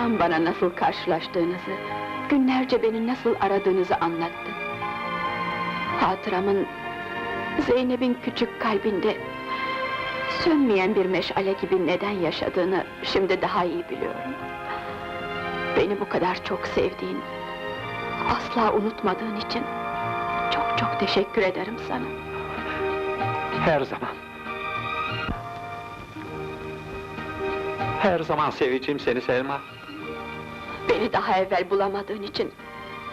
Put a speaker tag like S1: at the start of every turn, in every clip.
S1: Anam bana nasıl karşılaştığınızı, günlerce beni nasıl aradığınızı anlattı. Hatıramın, Zeynep'in küçük kalbinde sönmeyen bir meşale gibi neden yaşadığını şimdi daha iyi biliyorum. Beni bu kadar çok sevdiğin, asla unutmadığın için çok çok teşekkür ederim sana.
S2: Her zaman. Her zaman seveceğim seni Selma.
S1: Beni daha evvel bulamadığın için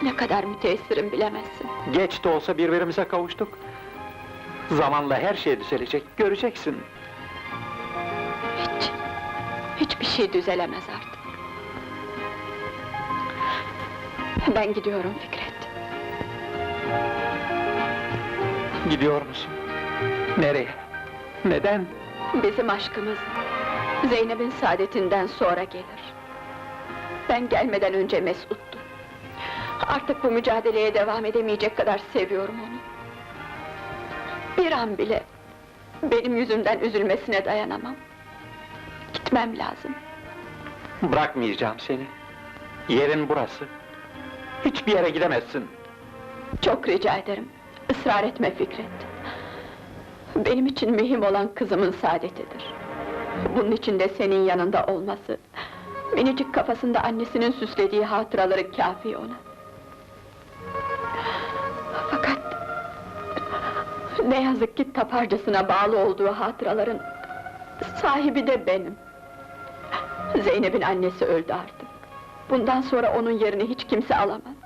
S1: ne kadar müteessirim bilemezsin.
S2: Geç de olsa birbirimize kavuştuk. Zamanla her şey düzelecek, göreceksin.
S1: Hiç, hiçbir şey düzelemez artık. Ben gidiyorum Fikret.
S2: Gidiyor musun? Nereye? Neden?
S1: Bizim aşkımız Zeynep'in saadetinden sonra gelir. Ben gelmeden önce Mesut'tu. Artık bu mücadeleye devam edemeyecek kadar seviyorum onu. Bir an bile benim yüzümden üzülmesine dayanamam. Gitmem lazım.
S2: Bırakmayacağım seni. Yerin burası. Hiçbir yere gidemezsin.
S1: Çok rica ederim. Israr etme Fikret. Benim için mühim olan kızımın saadetidir. Bunun için de senin yanında olması... ...minicik kafasında annesinin süslediği hatıraları kafi ona. Fakat... ...ne yazık ki taparcasına bağlı olduğu hatıraların... ...sahibi de benim. Zeynep'in annesi öldü artık. Bundan sonra onun yerini hiç kimse alamaz.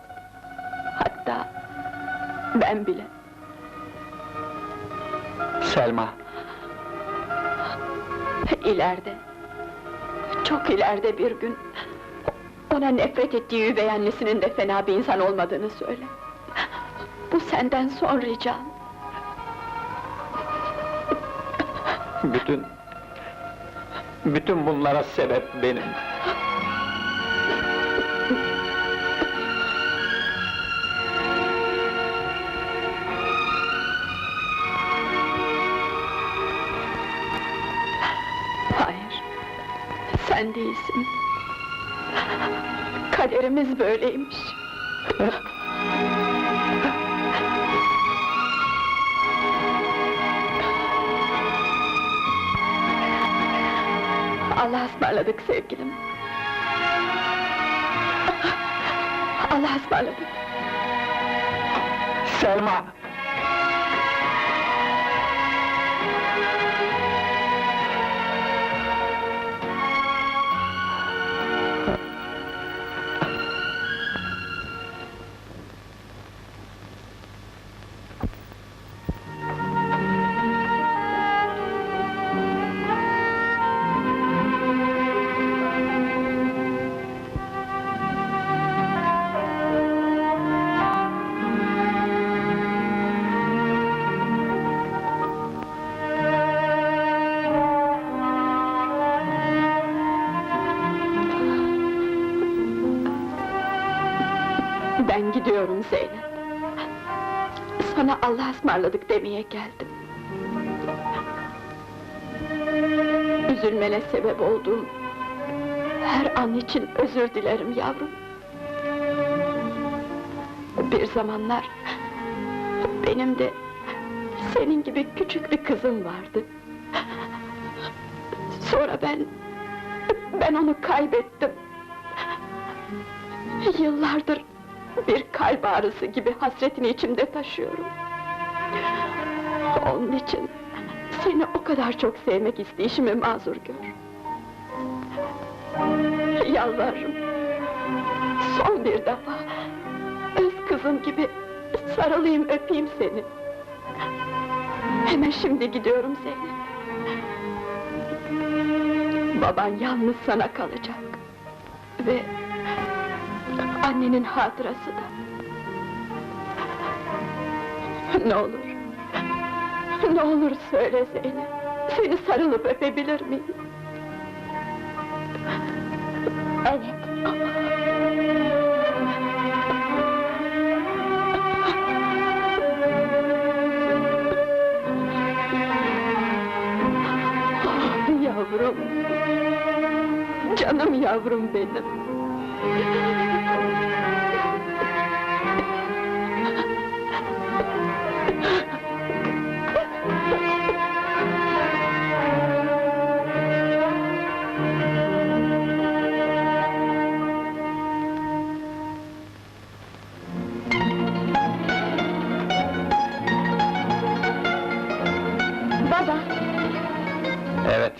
S1: Hatta ben bile.
S2: Selma,
S1: İleride, çok ileride bir gün... ...ona nefret ettiği üvey annesinin de fena bir insan olmadığını söyle. Bu senden son ricam.
S2: bütün... Bütün bunlara sebep benim.
S1: Değilsin. Kaderimiz böyleymiş. Allah'a ısmarladık sevgilim. Allah'a ısmarladık.
S2: Selma!
S1: Gidiyorum Zeynep. Sana Allah'a ısmarladık demeye geldim. Üzülmene sebep olduğum her an için özür dilerim yavrum. Bir zamanlar benim de senin gibi küçük bir kızım vardı. Sonra ben ben onu kaybettim. Yıllardır bir kalp ağrısı gibi hasretini içimde taşıyorum. Onun için seni o kadar çok sevmek isteyişimi mazur gör. Yalvarırım. Son bir defa öz kızım gibi sarılayım öpeyim seni. Hemen şimdi gidiyorum Zeynep. Baban yalnız sana kalacak. Ve Annenin hatırası da. Ne olur. Ne olur söyle Zeynep. Seni sarılıp öpebilir miyim? Evet. Yavrum. Canım yavrum benim.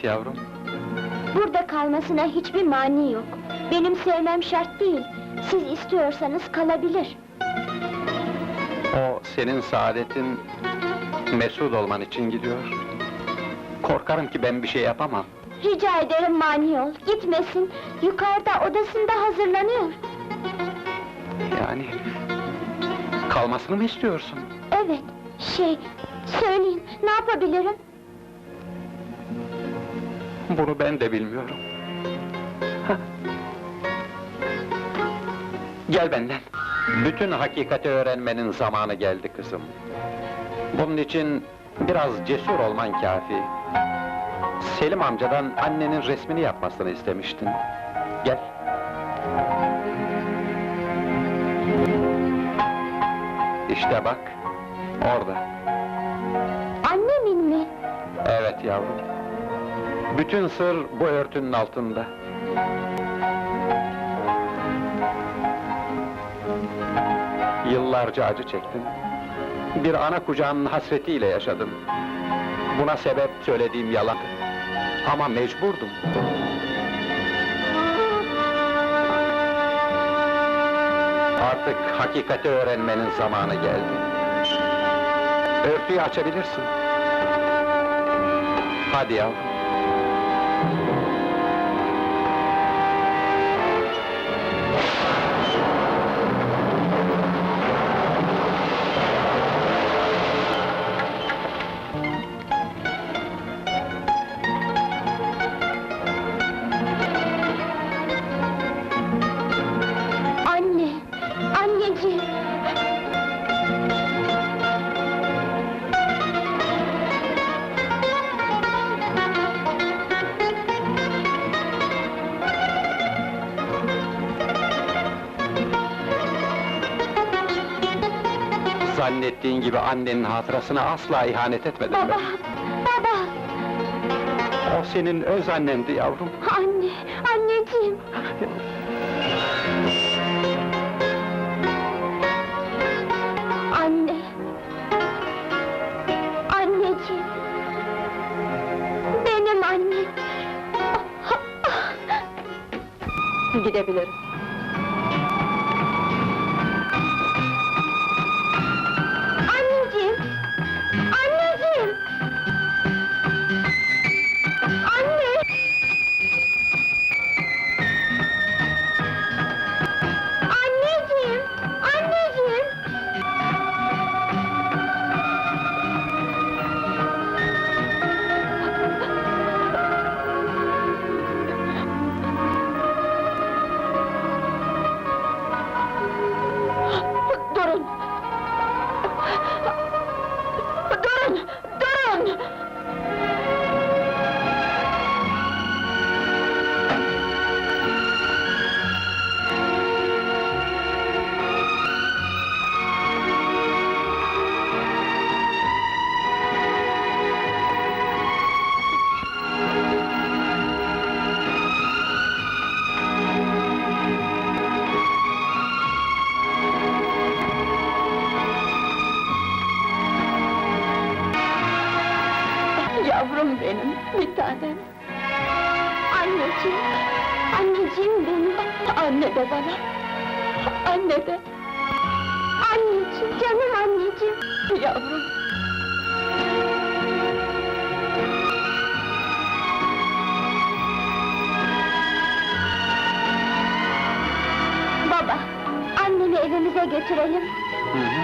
S2: Evet yavrum.
S3: burada kalmasına hiçbir mani yok. Benim sevmem şart değil. Siz istiyorsanız kalabilir.
S2: O senin saadetin mesut olman için gidiyor. Korkarım ki ben bir şey yapamam.
S3: Rica ederim mani ol. Gitmesin. Yukarıda odasında hazırlanıyor.
S2: Yani kalmasını mı istiyorsun?
S3: Evet, şey, söyleyin, ne yapabilirim?
S2: Bunu ben de bilmiyorum. Hah. Gel benden. Bütün hakikati öğrenmenin zamanı geldi kızım. Bunun için biraz cesur olman kafi. Selim amcadan annenin resmini yapmasını istemiştin. Gel. İşte bak, orada.
S3: Annemin mi?
S2: Evet yavrum. Bütün sır bu örtünün altında. Yıllarca acı çektim. Bir ana kucağının hasretiyle yaşadım. Buna sebep söylediğim yalan. Ama mecburdum. Artık hakikati öğrenmenin zamanı geldi. Örtüyü açabilirsin. Hadi yavrum. Zannettiğin gibi annenin hatırasına asla ihanet etmedim
S3: Baba,
S2: ben.
S3: baba,
S2: O senin öz annendi yavrum.
S3: anne, anneciğim.
S1: Gidebilirim. Benim, bir tanem.
S3: Anneciğim. Anneciğim benim.
S1: Anne de bana. Anne de,
S3: Anneciğim, canım anneciğim.
S1: yavrum.
S3: Baba, annemi evimize götürelim.
S2: Hı hı.